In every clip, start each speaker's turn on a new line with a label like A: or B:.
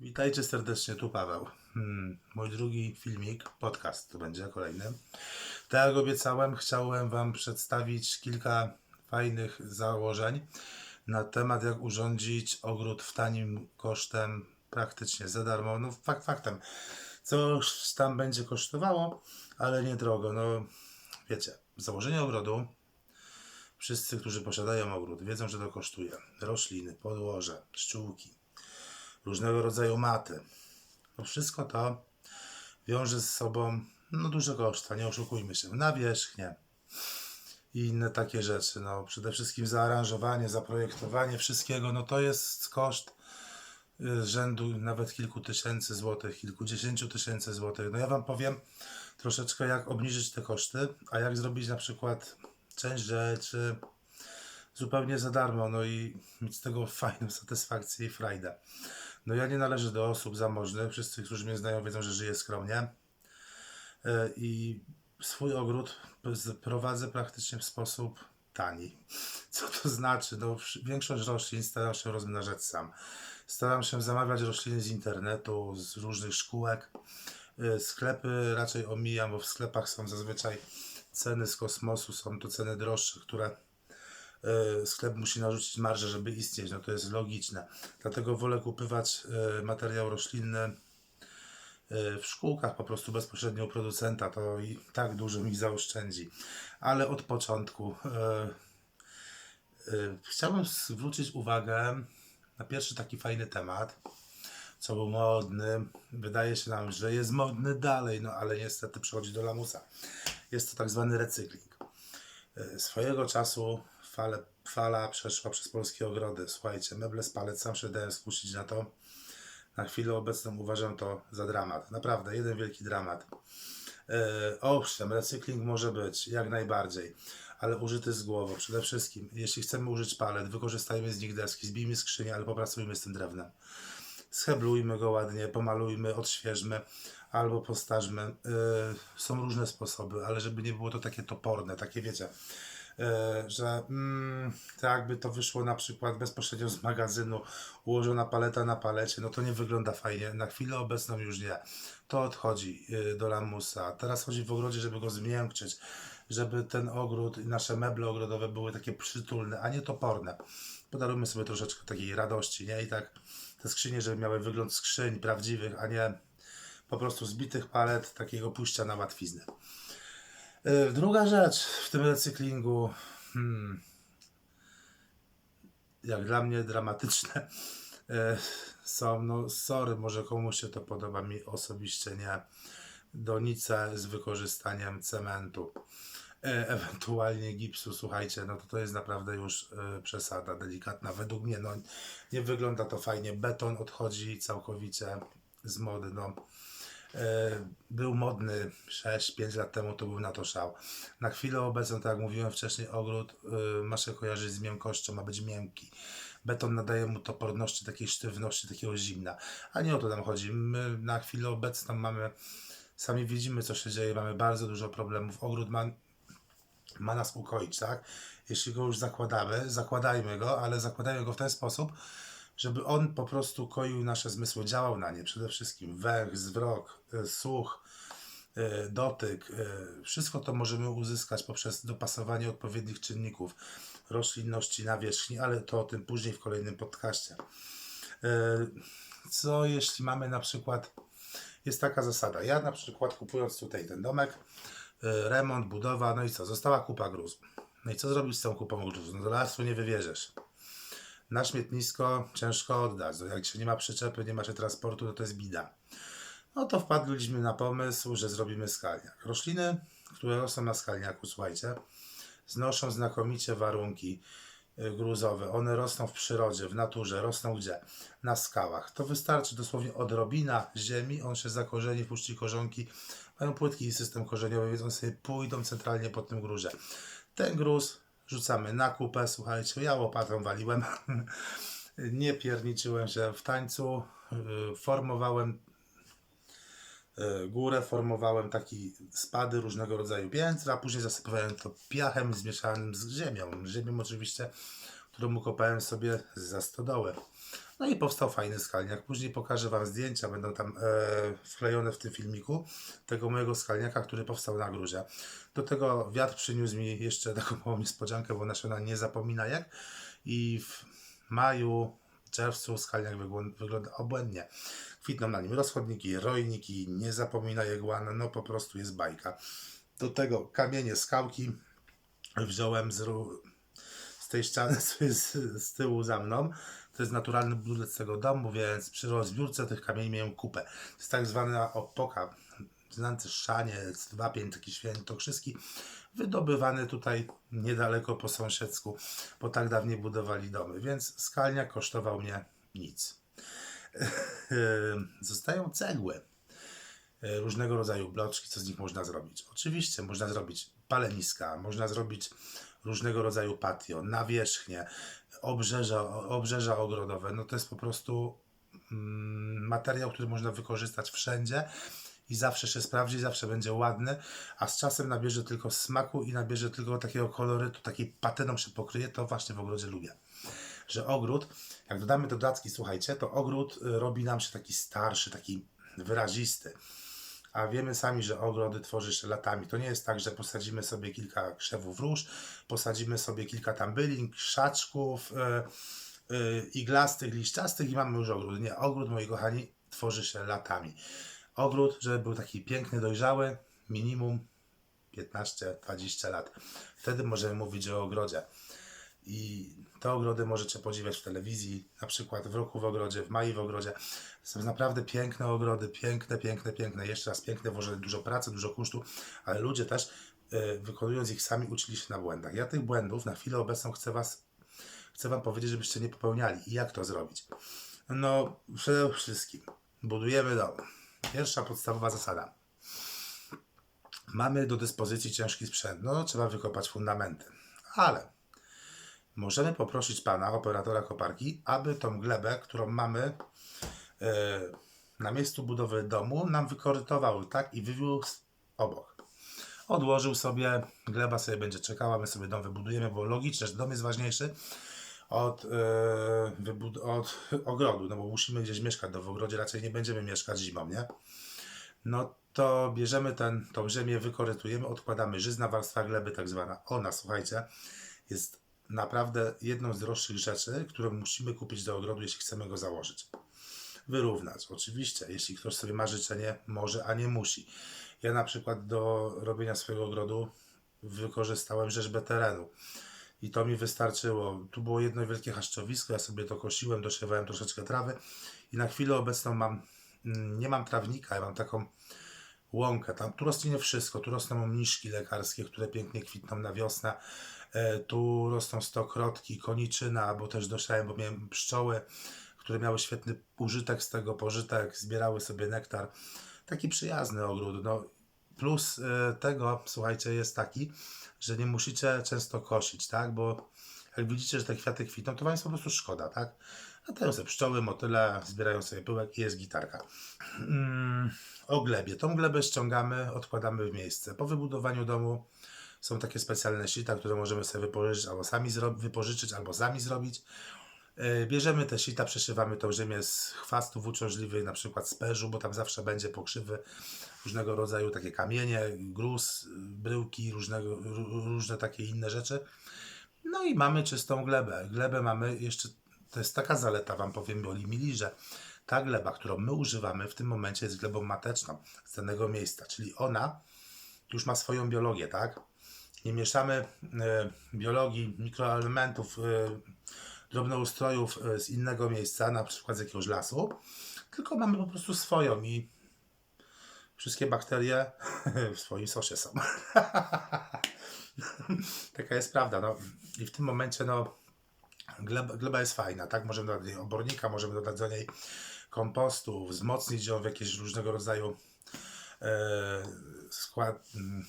A: Witajcie serdecznie, tu Paweł. Hmm, mój drugi filmik, podcast to będzie kolejny. Tak jak obiecałem, chciałem Wam przedstawić kilka fajnych założeń na temat, jak urządzić ogród w tanim kosztem, praktycznie za darmo. No fakt faktem, coś tam będzie kosztowało, ale nie drogo. No wiecie, założenie ogrodu Wszyscy, którzy posiadają ogród, wiedzą, że to kosztuje. Rośliny, podłoże, pszczółki, różnego rodzaju maty. No wszystko to wiąże z sobą no, duże koszta, nie oszukujmy się. Nawierzchnię i inne takie rzeczy. No, przede wszystkim zaaranżowanie, zaprojektowanie wszystkiego, no to jest koszt y, rzędu nawet kilku tysięcy złotych, kilkudziesięciu tysięcy złotych. No ja Wam powiem troszeczkę jak obniżyć te koszty, a jak zrobić na przykład część rzeczy zupełnie za darmo, no i mieć z tego fajną satysfakcję i frajdę. No ja nie należę do osób zamożnych, wszyscy, którzy mnie znają wiedzą, że żyję skromnie E, i swój ogród prowadzę praktycznie w sposób tani. Co to znaczy? No, większość roślin staram się rozmnażać sam. Staram się zamawiać rośliny z internetu, z różnych szkółek. E, Sklepy raczej omijam, bo w sklepach są zazwyczaj ceny z kosmosu, są to ceny droższe, które sklep musi narzucić marżę, żeby istnieć. No to jest logiczne. Dlatego wolę kupować e, materiał roślinny e, w szkółkach po prostu bezpośrednio u producenta. To i tak dużo mi zaoszczędzi. Ale od początku e, e, chciałbym zwrócić uwagę na pierwszy taki fajny temat, co był modny. Wydaje się nam, że jest modny dalej, no ale niestety przychodzi do lamusa. Jest to tak zwany recykling. E, Swojego czasu fale, fala przeszła przez polskie ogrody. Słuchajcie, meble z palet, sam się dałem skusić na to. Na chwilę obecną uważam to za dramat. Naprawdę, jeden wielki dramat. E, owszem, recykling może być, jak najbardziej, ale użyty z głową. Przede wszystkim, jeśli chcemy użyć palet, wykorzystajmy z nich deski, zbijmy skrzynię, ale popracujmy z tym drewnem. Scheblujmy go ładnie, pomalujmy, odświeżmy albo postarzmy. E, są różne sposoby, ale żeby nie było to takie toporne, takie wiecie, że mm, tak jakby to wyszło na przykład bezpośrednio z magazynu, ułożona paleta na palecie, no to nie wygląda fajnie. Na chwilę obecną już nie. To odchodzi y, do lamusa. Teraz chodzi w ogrodzie, żeby go zmiękczyć, żeby ten ogród i nasze meble ogrodowe były takie przytulne, a nie toporne. Podarujmy sobie troszeczkę takiej radości, nie? I tak te skrzynie, żeby miały wygląd skrzyń prawdziwych, a nie po prostu zbitych palet, takiego pójścia na łatwiznę. Y, Druga rzecz w tym recyklingu, hmm, jak dla mnie dramatyczne e, są, no sorry, może komuś się to podoba, mi osobiście nie, donice z wykorzystaniem cementu, e, ewentualnie gipsu, słuchajcie, no to to jest naprawdę już e, przesada delikatna, według mnie, no nie wygląda to fajnie, beton odchodzi całkowicie z mody, no. e, był modny 6-5 lat temu, to był na to szał. Na chwilę obecną, tak jak mówiłem wcześniej, ogród y, ma się kojarzyć z miękkością, ma być miękki. Beton nadaje mu toporności, takiej sztywności, takiego zimna. A nie o to nam chodzi. My na chwilę obecną mamy, sami widzimy co się dzieje, mamy bardzo dużo problemów. Ogród ma, ma nas ukoić, tak? Jeśli go już zakładamy, zakładajmy go, ale zakładajmy go w ten sposób, żeby on po prostu koił nasze zmysły, działał na nie. Przede wszystkim węch, zwrok, y, słuch, y, dotyk. y, Wszystko to możemy uzyskać poprzez dopasowanie odpowiednich czynników roślinności, nawierzchni, ale to o tym później w kolejnym podcaście. Co jeśli mamy na przykład, jest taka zasada, ja na przykład kupując tutaj ten domek, remont, budowa, no i co, została kupa gruzu. No i co zrobić z tą kupą gruzu? No do lasu nie wywieziesz na śmietnisko ciężko oddać. No jak się nie ma przyczepy, nie ma się transportu, to to jest bida. No to wpadliśmy na pomysł, że zrobimy skalniak. Rośliny, które rosną na skalniaku, słuchajcie, znoszą znakomicie warunki y, gruzowe. One rosną w przyrodzie, w naturze. Rosną gdzie? Na skałach. To wystarczy dosłownie odrobina ziemi, on się zakorzeni, puści korzonki. Mają płytki system korzeniowy, więc one sobie pójdą centralnie po tym gruzie. Ten gruz rzucamy na kupę, słuchajcie, ja łopatą waliłem, nie pierniczyłem się w tańcu, yy, formowałem yy, górę, formowałem taki spady różnego rodzaju piętra, później zasypywałem to piachem zmieszanym z ziemią, ziemią oczywiście, którą ukopałem sobie za stodołę. No i powstał fajny skalniak. Później pokażę Wam zdjęcia, będą tam e, wklejone w tym filmiku, tego mojego skalniaka, który powstał na gruzie. Do tego wiatr przyniósł mi jeszcze taką małą niespodziankę, bo nasiona nie zapomina jak. I w maju, czerwcu skalniak wyglą- wygląda obłędnie. Kwitną na nim rozchodniki, rojniki, nie zapomina jegłana, no po prostu jest bajka. Do tego kamienie, skałki wziąłem z, z tej ściany jest z tyłu za mną. To jest naturalny budulec tego domu, więc przy rozbiórce tych kamieni miałem kupę. To jest tak zwana opoka, znany szaniec, wapień, taki świętokrzyski, wydobywany tutaj niedaleko po sąsiedzku, bo tak dawniej budowali domy, więc skalniak kosztował mnie nic. Zostają cegły różnego rodzaju bloczki, co z nich można zrobić. Oczywiście można zrobić paleniska, można zrobić różnego rodzaju patio, nawierzchnie, obrzeża, obrzeża ogrodowe. No to jest po prostu mm, materiał, który można wykorzystać wszędzie i zawsze się sprawdzi, zawsze będzie ładny, a z czasem nabierze tylko smaku i nabierze tylko takiego kolorytu, takiej patyną się pokryje, to właśnie w ogrodzie lubię. Że ogród, jak dodamy dodatki, słuchajcie, to ogród y, robi nam się taki starszy, taki wyrazisty. A wiemy sami, że ogrody tworzy się latami. To nie jest tak, że posadzimy sobie kilka krzewów róż, posadzimy sobie kilka tam bylin, krzaczków, yy, yy, iglastych, liściastych i mamy już ogród. Nie, ogród, moi kochani, tworzy się latami. Ogród, żeby był taki piękny, dojrzały, minimum 15-20 lat. Wtedy możemy mówić o ogrodzie. I te ogrody możecie podziwiać w telewizji, na przykład w roku w ogrodzie, w maju w ogrodzie. Są naprawdę piękne ogrody, piękne, piękne, piękne. Jeszcze raz piękne, włożyli dużo pracy, dużo kosztu, ale ludzie też y, wykonując ich sami uczyli się na błędach. Ja tych błędów na chwilę obecną chcę was, chcę wam powiedzieć, żebyście nie popełniali. I jak to zrobić? No, przede wszystkim budujemy dom. Pierwsza podstawowa zasada. Mamy do dyspozycji ciężki sprzęt. No, trzeba wykopać fundamenty. Ale możemy poprosić pana, operatora koparki, aby tą glebę, którą mamy e, na miejscu budowy domu, nam wykorytował tak i wywiózł obok. Odłożył sobie, gleba sobie będzie czekała, my sobie dom wybudujemy, bo logicznie, że dom jest ważniejszy od, wybud- od ogrodu, no bo musimy gdzieś mieszkać, no w ogrodzie raczej nie będziemy mieszkać zimą, nie? No to bierzemy ten, tą ziemię, wykorytujemy, odkładamy żyzna warstwa gleby, tak zwana. Ona, słuchajcie, jest naprawdę jedną z droższych rzeczy, którą musimy kupić do ogrodu, jeśli chcemy go założyć. Wyrównać, oczywiście, jeśli ktoś sobie ma życzenie, może, a nie musi. Ja na przykład do robienia swojego ogrodu wykorzystałem rzeźbę terenu. I to mi wystarczyło. Tu było jedno wielkie haszczowisko, ja sobie to kosiłem, dosiewałem troszeczkę trawy i na chwilę obecną mam, mm, nie mam trawnika, ja mam taką łąkę. Tam tu rośnie nie wszystko, tu rosną mniszki lekarskie, które pięknie kwitną na wiosnę. E, tu rosną stokrotki, koniczyna, bo też dosiałem, bo miałem pszczoły, które miały świetny użytek z tego, pożytek, zbierały sobie nektar. Taki przyjazny ogród. No, plus e, tego, słuchajcie, jest taki, że nie musicie często kosić, tak? Bo jak widzicie, że te kwiaty kwitną, to wam jest po prostu szkoda, tak? Teraz sobie pszczoły, motyle, zbierają sobie pyłek i jest gitarka. Mm, o glebie. Tą glebę ściągamy, odkładamy w miejsce. Po wybudowaniu domu są takie specjalne sita, które możemy sobie wypożyczyć albo sami, wypożyczyć, albo sami zrobić. Yy, Bierzemy te sita, przeszywamy tą ziemię z chwastów uciążliwych, na przykład z perzu, bo tam zawsze będzie pokrzywy, różnego rodzaju takie kamienie, gruz, bryłki, różnego, ró- różne takie inne rzeczy. No i mamy czystą glebę. Glebę mamy jeszcze, to jest taka zaleta, Wam powiem, Boli Mili, że ta gleba, którą my używamy w tym momencie jest glebą mateczną z danego miejsca, czyli ona już ma swoją biologię, tak? Nie mieszamy e, biologii mikroelementów, e, drobnoustrojów e, z innego miejsca, na przykład z jakiegoś lasu, tylko mamy po prostu swoją i wszystkie bakterie w swoim sosie są. Taka jest prawda. No. I w tym momencie no, gleba, gleba jest fajna, tak? Możemy dodać obornika, możemy dodać do niej kompostu, wzmocnić ją w jakieś różnego rodzaju e, skład, mm,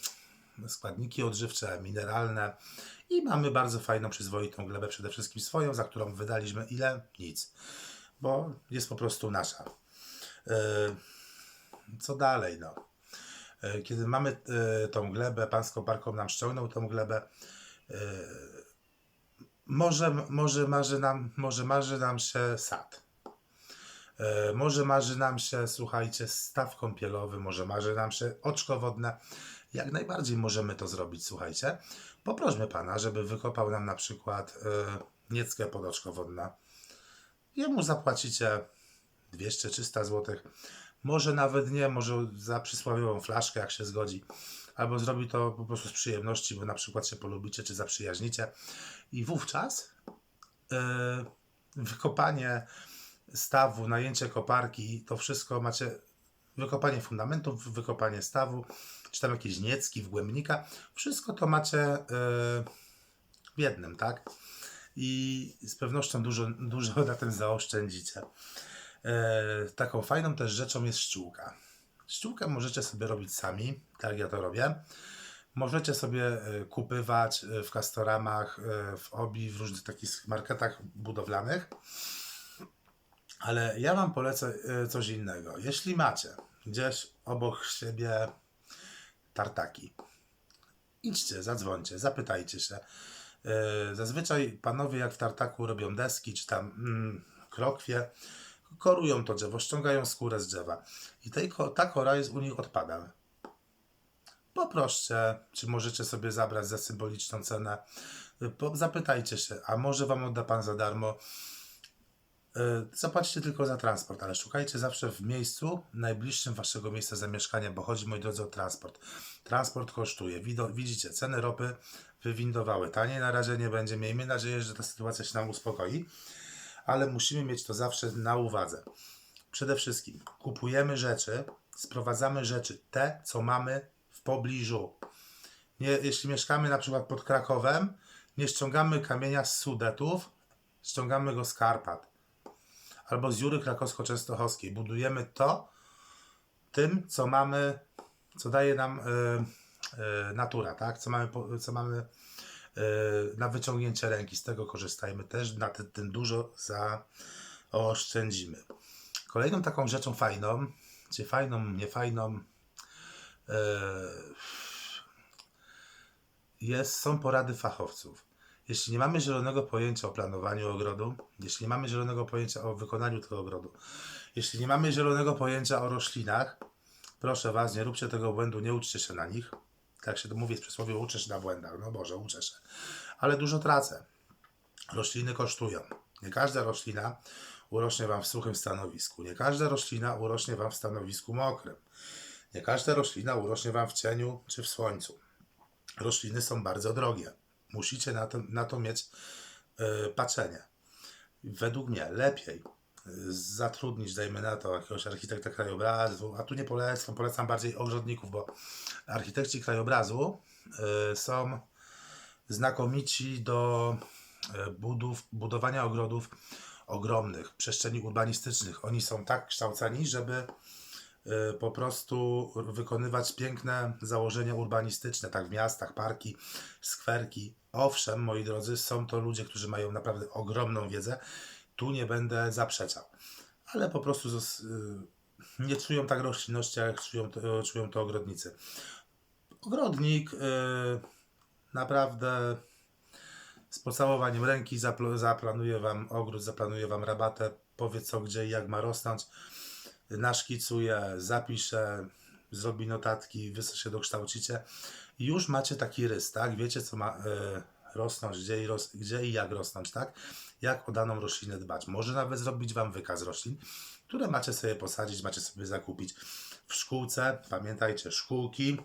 A: składniki odżywcze, mineralne i mamy bardzo fajną, przyzwoitą glebę, przede wszystkim swoją, za którą wydaliśmy ile? Nic, bo jest po prostu nasza. E, co dalej, no? E, Kiedy mamy e, tą glebę, pan z koparką nam ściągnął tą glebę, może, może, marzy nam, może marzy nam się sad. Może marzy nam się, słuchajcie, staw kąpielowy, może marzy nam się oczko wodne. Jak najbardziej możemy to zrobić, słuchajcie. Poprośmy Pana, żeby wykopał nam na przykład e, nieckę pod oczko wodne. Jemu zapłacicie 200-300 zł. Może nawet nie, może za przysłowiową flaszkę, jak się zgodzi. Albo zrobi to po prostu z przyjemności, bo na przykład się polubicie, czy zaprzyjaźnicie. I wówczas yy, wykopanie stawu, najęcie koparki, to wszystko macie, wykopanie fundamentów, wykopanie stawu, czy tam jakieś niecki, wgłębnika, wszystko to macie yy, w jednym, tak? I z pewnością dużo, dużo na tym zaoszczędzicie. E, taką fajną też rzeczą jest szczółka. Szczółkę możecie sobie robić sami, tak ja to robię. Możecie sobie e, kupywać w Castoramach, w Obi, w różnych takich marketach budowlanych. Ale ja Wam polecę coś innego. Jeśli macie gdzieś obok siebie tartaki, idźcie, zadzwońcie, zapytajcie się. E, Zazwyczaj panowie jak w tartaku robią deski, czy tam mm, krokwie, korują to drzewo, ściągają skórę z drzewa. I tej, ta kora jest u nich odpadem. Poproście, czy możecie sobie zabrać za symboliczną cenę. Po, zapytajcie się, a może wam odda pan za darmo. Y, Zapłacicie tylko za transport, ale szukajcie zawsze w miejscu najbliższym waszego miejsca zamieszkania, bo chodzi, moi drodzy, o transport. Transport kosztuje. Widzicie, ceny ropy wywindowały. Taniej na razie nie będzie. Miejmy nadzieję, że ta sytuacja się nam uspokoi, ale musimy mieć to zawsze na uwadze. Przede wszystkim kupujemy rzeczy, sprowadzamy rzeczy, te, co mamy w pobliżu. Nie, jeśli mieszkamy na przykład pod Krakowem, nie ściągamy kamienia z Sudetów, ściągamy go z Karpat albo z Jury Krakowsko-Częstochowskiej. Budujemy to tym, co mamy, co daje nam y, y, natura, tak? Co mamy, co mamy y, na wyciągnięcie ręki. Z tego korzystajmy też, na tym, tym dużo zaoszczędzimy. Kolejną taką rzeczą fajną, czy fajną, niefajną, jest, są porady fachowców. Jeśli nie mamy zielonego pojęcia o planowaniu ogrodu, jeśli nie mamy zielonego pojęcia o wykonaniu tego ogrodu, jeśli nie mamy zielonego pojęcia o roślinach, proszę Was, nie róbcie tego błędu, nie uczcie się na nich. Tak się to mówi w przysłowie, uczę się na błędach. No Boże, uczę się. Ale dużo tracę. Rośliny kosztują. Nie każda roślina urośnie Wam w suchym stanowisku. Nie każda roślina urośnie Wam w stanowisku mokrym. Nie każda roślina urośnie Wam w cieniu czy w słońcu. Rośliny są bardzo drogie. Musicie na to, na to mieć y, patrzenie. Według mnie lepiej y, zatrudnić, dajmy na to, jakiegoś architekta krajobrazu, a tu nie polecam, polecam bardziej ogrodników, bo architekci krajobrazu y, są znakomici do budów, budowania ogrodów ogromnych, przestrzeni urbanistycznych. Oni są tak kształceni, żeby po prostu wykonywać piękne założenia urbanistyczne, tak w miastach, parki, skwerki. Owszem, moi drodzy, są to ludzie, którzy mają naprawdę ogromną wiedzę. Tu nie będę zaprzeczał. Ale po prostu y, nie czują tak roślinności, jak czują to, czują to ogrodnicy. Ogrodnik y, naprawdę z pocałowaniem ręki zapl- zaplanuje Wam ogród, zaplanuje Wam rabatę, powie co, gdzie i jak ma rosnąć naszkicuje, zapisze, zrobi notatki, wy się dokształcicie i już macie taki rys, tak? Wiecie, co ma e, rosnąć, gdzie i, gdzie i jak rosnąć, tak? Jak o daną roślinę dbać. Może nawet zrobić Wam wykaz roślin, które macie sobie posadzić, macie sobie zakupić. W szkółce, pamiętajcie, szkółki,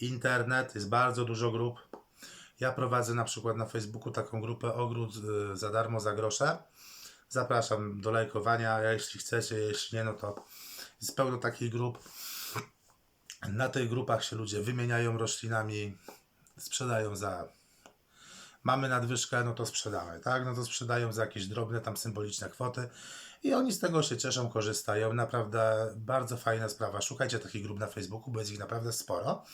A: internet, jest bardzo dużo grup. Ja prowadzę na przykład na Facebooku taką grupę Ogród y, za darmo, za grosze. Zapraszam do lajkowania, jeśli chcecie, jeśli nie, no to jest pełno takich grup. Na tych grupach się ludzie wymieniają roślinami, sprzedają za. Mamy nadwyżkę, no to sprzedamy, tak? No to sprzedają za jakieś drobne, tam symboliczne kwoty i oni z tego się cieszą, korzystają. Naprawdę bardzo fajna sprawa. Szukajcie takich grup na Facebooku, bo jest ich naprawdę sporo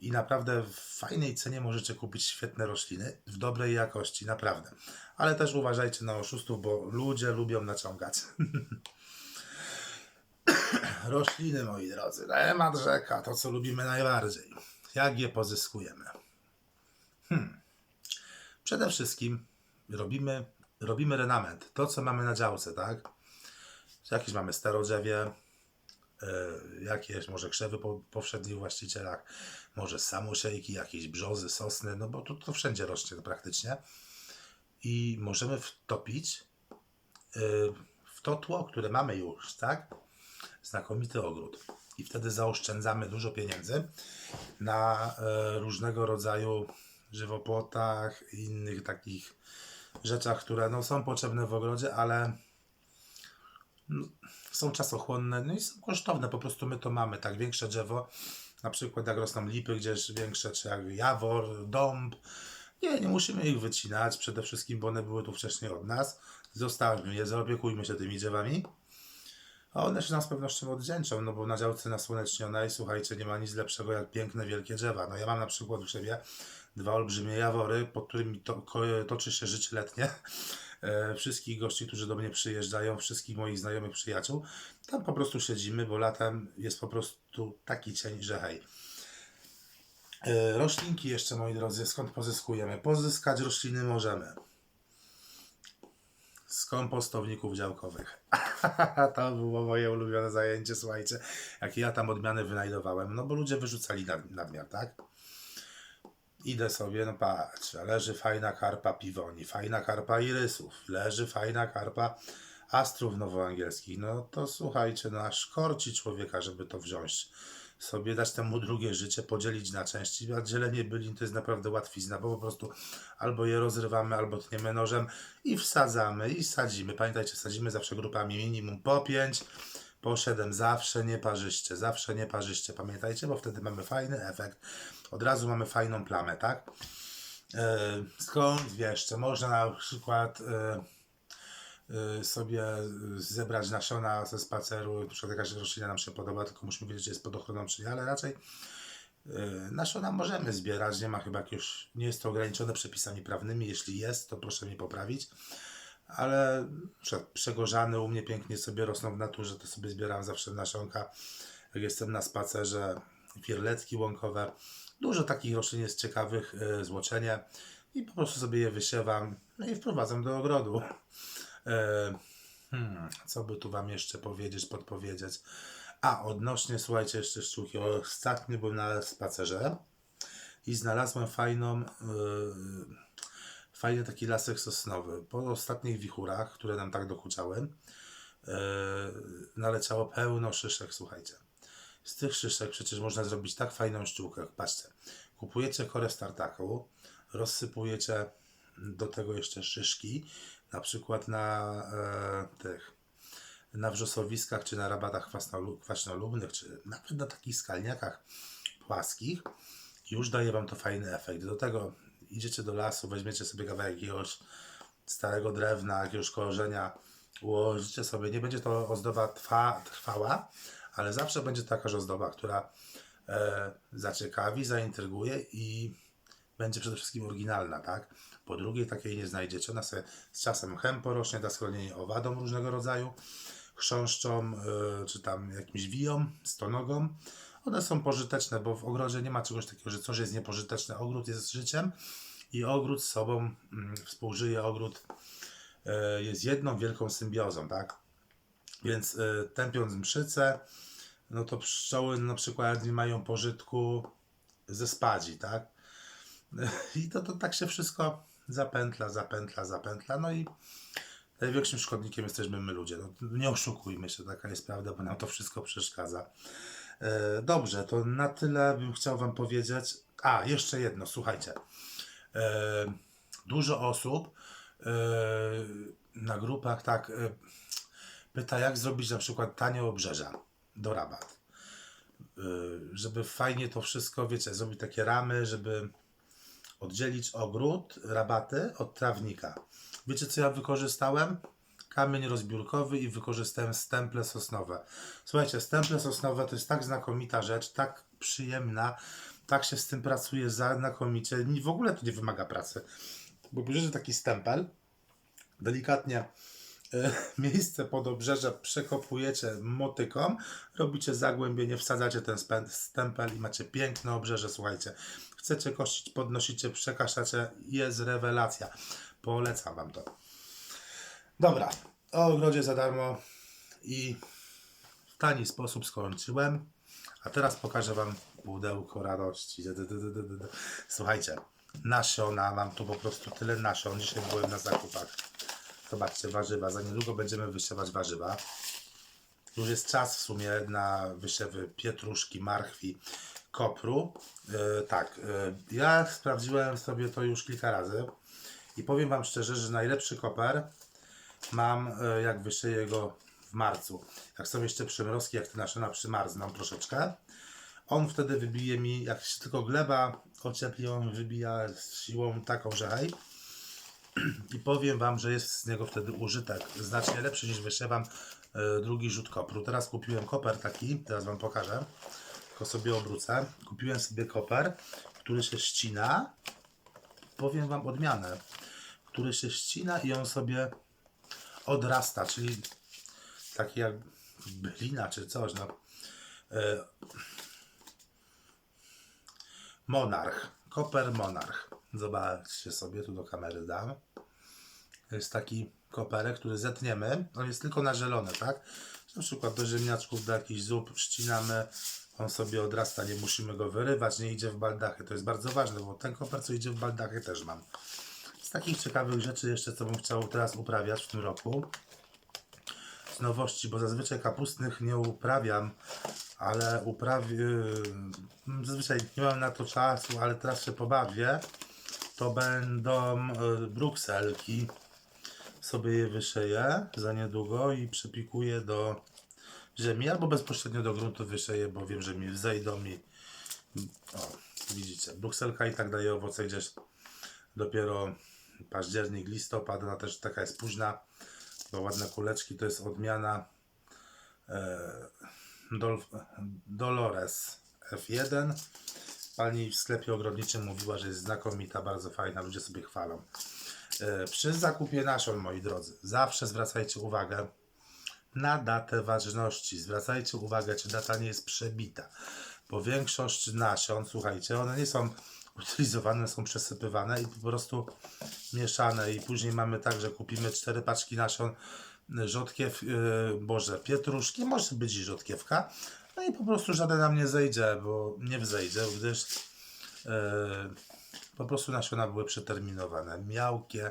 A: i naprawdę w fajnej cenie możecie kupić świetne rośliny w dobrej jakości, naprawdę. Ale też uważajcie na oszustów, bo ludzie lubią naciągać. Rośliny, moi drodzy, temat rzeka, to co lubimy najbardziej. Jak je pozyskujemy? Hmm. Przede wszystkim robimy, robimy renament. To, co mamy na działce, tak? Jakieś mamy starodrzewie, e, jakieś może krzewy po poprzednich właścicielach, może samoszejki, jakieś brzozy, sosny, no bo to, to wszędzie rośnie praktycznie. I możemy wtopić e, w to tło, które mamy już, tak? Znakomity ogród. I wtedy zaoszczędzamy dużo pieniędzy na e, różnego rodzaju żywopłotach i innych takich rzeczach, które no, są potrzebne w ogrodzie, ale no, są czasochłonne, no i są kosztowne. Po prostu my to mamy, tak, większe drzewo, na przykład jak rosną lipy gdzieś większe, czy jak jawor, dąb. Nie, nie musimy ich wycinać, przede wszystkim, bo one były tu wcześniej od nas. Zostawmy je, zaopiekujmy się tymi drzewami. A one się nam z pewnością oddzięczą, no bo na działce nasłonecznionej, słuchajcie, nie ma nic lepszego jak piękne, wielkie drzewa. No ja mam na przykład u siebie dwa olbrzymie jawory, pod którymi to, toczy się życie letnie. E, wszystkich gości, którzy do mnie przyjeżdżają, wszystkich moich znajomych, przyjaciół. Tam po prostu siedzimy, bo latem jest po prostu taki cień, że hej. E, roślinki jeszcze, moi drodzy, skąd pozyskujemy? Pozyskać rośliny możemy z kompostowników działkowych. to było moje ulubione zajęcie, słuchajcie, jakie ja tam odmiany wynajdowałem, no bo ludzie wyrzucali nad, nadmiar, tak? Idę sobie, no patrz, leży fajna karpa piwoni, fajna karpa irysów, leży fajna karpa astrów nowoangielskich, no to słuchajcie, no aż korci człowieka, żeby to wziąć sobie, dać temu drugie życie, podzielić na części, a dzielenie bylin to jest naprawdę łatwizna, bo po prostu albo je rozrywamy, albo tniemy nożem i wsadzamy i sadzimy. Pamiętajcie, sadzimy zawsze grupami minimum po 5, po 7, zawsze nieparzyście, zawsze nieparzyście, pamiętajcie, bo wtedy mamy fajny efekt, od razu mamy fajną plamę, tak? E, Skąd jeszcze? Można na przykład e, e, sobie zebrać nasiona ze spaceru, na przykład jakaś roślina nam się podoba, tylko musimy wiedzieć, czy jest pod ochroną, czy nie, ale raczej nasiona możemy zbierać, nie ma chyba jakiegoś, nie jest to ograniczone przepisami prawnymi, jeśli jest, to proszę mnie poprawić, ale przykład przegorzane u mnie pięknie sobie rosną w naturze, to sobie zbieram zawsze nasionka, jak jestem na spacerze, firletki łąkowe, dużo takich roślin jest ciekawych, e, złoczenie i po prostu sobie je wysiewam no i wprowadzam do ogrodu. E, Hmm, co by tu Wam jeszcze powiedzieć, podpowiedzieć? A, odnośnie, słuchajcie, jeszcze sztuki. Ostatnio byłem na spacerze i znalazłem fajną, yy, fajny taki lasek sosnowy. Po ostatnich wichurach, które nam tak dokuczały, yy, naleciało pełno szyszek, słuchajcie. Z tych szyszek przecież można zrobić tak fajną sztukę. Patrzcie, kupujecie korę startaku, rozsypujecie do tego jeszcze szyszki, na przykład na e, tych na wrzosowiskach, czy na rabatach kwaśnolu- kwaśnolubnych, czy nawet na takich skalniakach płaskich, już daje Wam to fajny efekt. Do tego idziecie do lasu, weźmiecie sobie kawałek jakiegoś starego drewna, jakiegoś korzenia, ułożycie sobie. Nie będzie to ozdoba trwa, trwała, ale zawsze będzie taka ozdoba, która e, zaciekawi, zaintryguje i będzie przede wszystkim oryginalna, tak? Po drugie, takiej nie znajdziecie. Ona sobie z czasem chem porośnie, da schronienie owadom różnego rodzaju, chrząszczom, y, czy tam jakimś wijom, stonogom. One są pożyteczne, bo w ogrodzie nie ma czegoś takiego, że coś jest niepożyteczne. Ogród jest życiem i ogród z sobą mm, współżyje. Ogród y, jest jedną wielką symbiozą, tak? Więc y, tępiąc mszycę, no to pszczoły na przykład nie mają pożytku ze spadzi, tak? I to, to tak się wszystko zapętla, zapętla, zapętla. No i największym szkodnikiem jesteśmy my ludzie. No, nie oszukujmy się, taka jest prawda, bo nam to wszystko przeszkadza. E, dobrze, to na tyle bym chciał Wam powiedzieć. A, jeszcze jedno, słuchajcie. E, dużo osób e, na grupach tak e, pyta, jak zrobić na przykład tanie obrzeża do rabat. Żeby fajnie to wszystko, wiecie, zrobić takie ramy, żeby oddzielić ogród, rabaty od trawnika. Wiecie co ja wykorzystałem? Kamień rozbiórkowy i wykorzystałem stemple sosnowe. Słuchajcie, stemple sosnowe to jest tak znakomita rzecz, tak przyjemna, tak się z tym pracuje znakomicie. W ogóle to nie wymaga pracy. Bo bierzecie taki stempel, delikatnie e, miejsce pod obrzeże przekopujecie motyką, robicie zagłębienie, wsadzacie ten stempel i macie piękne obrzeże, słuchajcie. Chcecie kościć, podnosicie, przekaszacie, jest rewelacja. Polecam Wam to. Dobra, o ogrodzie za darmo i w tani sposób skończyłem. A teraz pokażę Wam pudełko radości. Słuchajcie, nasiona, mam tu po prostu tyle nasion. Dzisiaj byłem na zakupach. Zobaczcie, warzywa. Za niedługo będziemy wysiewać warzywa. Już jest czas w sumie na wysiewy pietruszki, marchwi, kopru. E, tak, e, ja sprawdziłem sobie to już kilka razy i powiem Wam szczerze, że najlepszy koper mam e, jak wysieję go w marcu. Jak są jeszcze przymrozki, jak te nasiona przymarzną troszeczkę, on wtedy wybije mi, jak się tylko gleba ociepli, on wybija z siłą taką, że hej. I powiem Wam, że jest z niego wtedy użytek znacznie lepszy niż wysiewam e, drugi rzut kopru. Teraz kupiłem koper taki, teraz Wam pokażę, tylko sobie obrócę. Kupiłem sobie koper, który się ścina. Powiem Wam odmianę, który się ścina i on sobie odrasta, czyli taki jak bylina czy coś. No. Monarch. Koper Monarch. Zobaczcie sobie, tu do kamery dam. To jest taki koperek, który zetniemy. On jest tylko na zielone, tak? Na przykład do ziemniaczków, do jakichś zup ścinamy. On sobie odrasta, nie musimy go wyrywać, nie idzie w baldachy. To jest bardzo ważne, bo ten koper, co idzie w baldachy, też mam. Z takich ciekawych rzeczy jeszcze, co bym chciał teraz uprawiać w tym roku. Z nowości, bo zazwyczaj kapustnych nie uprawiam, ale uprawię. Zazwyczaj nie mam na to czasu, ale teraz się pobawię. To będą y, brukselki. Sobie je wyszeję za niedługo i przypikuję do ziemi albo bezpośrednio do gruntu wyszeję, bo wiem, że mi wzejdą i o, widzicie, brukselka i tak daje owoce gdzieś dopiero październik, listopad, ona też taka jest późna, bo ładne kuleczki to jest odmiana e, Dol, Dolores F1. Pani w sklepie ogrodniczym mówiła, że jest znakomita, bardzo fajna, ludzie sobie chwalą. E, przy zakupie nasion, moi drodzy, zawsze zwracajcie uwagę na datę ważności. Zwracajcie uwagę, czy data nie jest przebita. Bo większość nasion, słuchajcie, one nie są utylizowane, są przesypywane i po prostu mieszane. I później mamy tak, że kupimy cztery paczki nasion rzodkiew, boże, pietruszki, może być i rzodkiewka. No i po prostu żaden nam nie zejdzie, bo nie wzejdzie, gdyż yy, po prostu nasiona były przeterminowane, miałkie.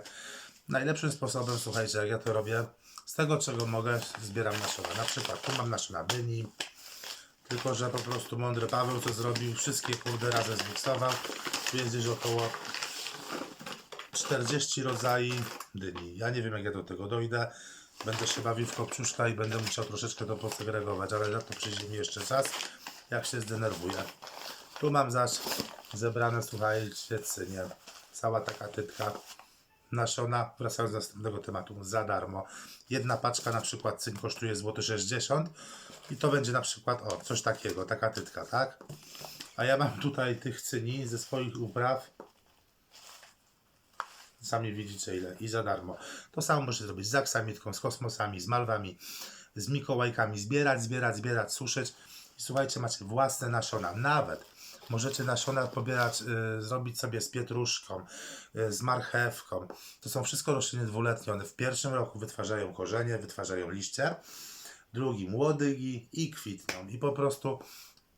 A: Najlepszym sposobem, słuchajcie, jak ja to robię, z tego czego mogę, zbieram nasiona. Na przykład tu mam nasiona dyni, tylko że po prostu mądry Paweł co zrobił, wszystkie kurde razem zmiksował. Tu jest gdzieś około 40 rodzajów dyni. Ja nie wiem jak ja do tego dojdę. Będę się bawił w kopciuszka i będę musiał troszeczkę to posegregować, ale na to przyjdzie mi jeszcze czas, jak się zdenerwuję. Tu mam zaś zebrane, słuchajcie, cynie. Cała taka tytka nasiona, wracając do następnego tematu, za darmo. Jedna paczka na przykład cyn kosztuje złoty 60 i to będzie na przykład, o, coś takiego, taka tytka, tak? A ja mam tutaj tych cyni ze swoich upraw Sami widzicie ile i za darmo. To samo możecie zrobić z aksamitką, z kosmosami, z malwami, z mikołajkami. Zbierać, zbierać, zbierać, suszyć. I słuchajcie, macie własne nasiona. Nawet możecie nasiona pobierać, y, zrobić sobie z pietruszką, y, z marchewką. To są wszystko rośliny dwuletnie. One w pierwszym roku wytwarzają korzenie, wytwarzają liście. Drugim łodygi i kwitną. I po prostu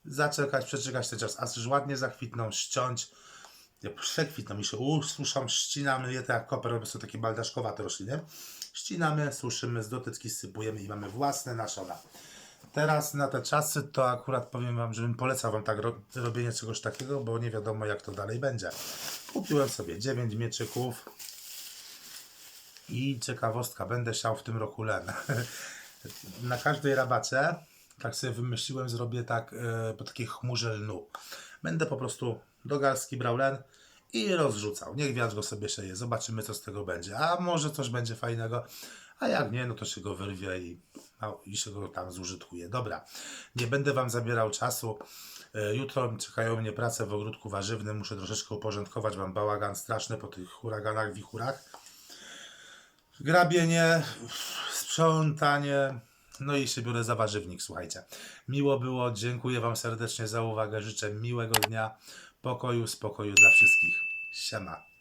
A: zaczekać, przeczekać ten czas. Aż ładnie zakwitną, ściąć jak przekwitną i się ususzą, ścinamy je tak jak koper, są takie baldaszkowate rośliny. Ścinamy, suszymy, z dotyczki sypujemy i mamy własne nasiona. Teraz na te czasy to akurat powiem Wam, żebym polecał Wam tak ro robienie czegoś takiego, bo nie wiadomo jak to dalej będzie. Kupiłem sobie 9 mieczyków i ciekawostka, będę siał w tym roku len. na każdej rabacie, tak sobie wymyśliłem, zrobię tak e, po takiej chmurze lnu. Będę po prostu do garstki brał len i rozrzucał. Niech wiatr go sobie szeje. Zobaczymy, co z tego będzie. A może coś będzie fajnego. A jak nie, no to się go wyrwie i, a, i się go tam zużytkuje. Dobra, nie będę Wam zabierał czasu. E, Jutro czekają mnie prace w ogródku warzywnym. Muszę troszeczkę uporządkować. Mam bałagan straszny po tych huraganach, wichurach. Grabienie, sprzątanie. No i się biorę za warzywnik, słuchajcie. Miło było, dziękuję Wam serdecznie za uwagę. Życzę miłego dnia, pokoju, spokoju dla wszystkich. Siema.